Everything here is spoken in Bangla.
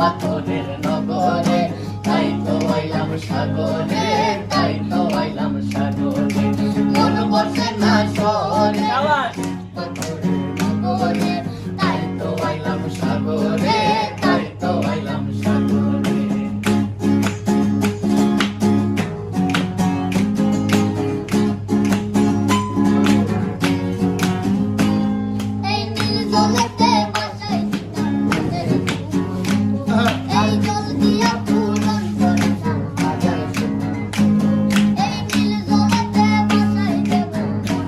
পাথরের নগরে তাই তো বাইলাম সাগরে তাই তো বাইলাম সাগরে। মন বসে না সব